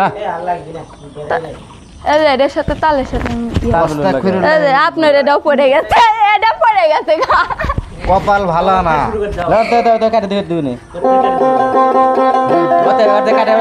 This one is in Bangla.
না এর সাথে তালের সাথে আপনার এটাও পড়ে গেছে এটা পড়ে গেছে কপাল ভালো না কাটে দিবে দিবি কাটে কাটে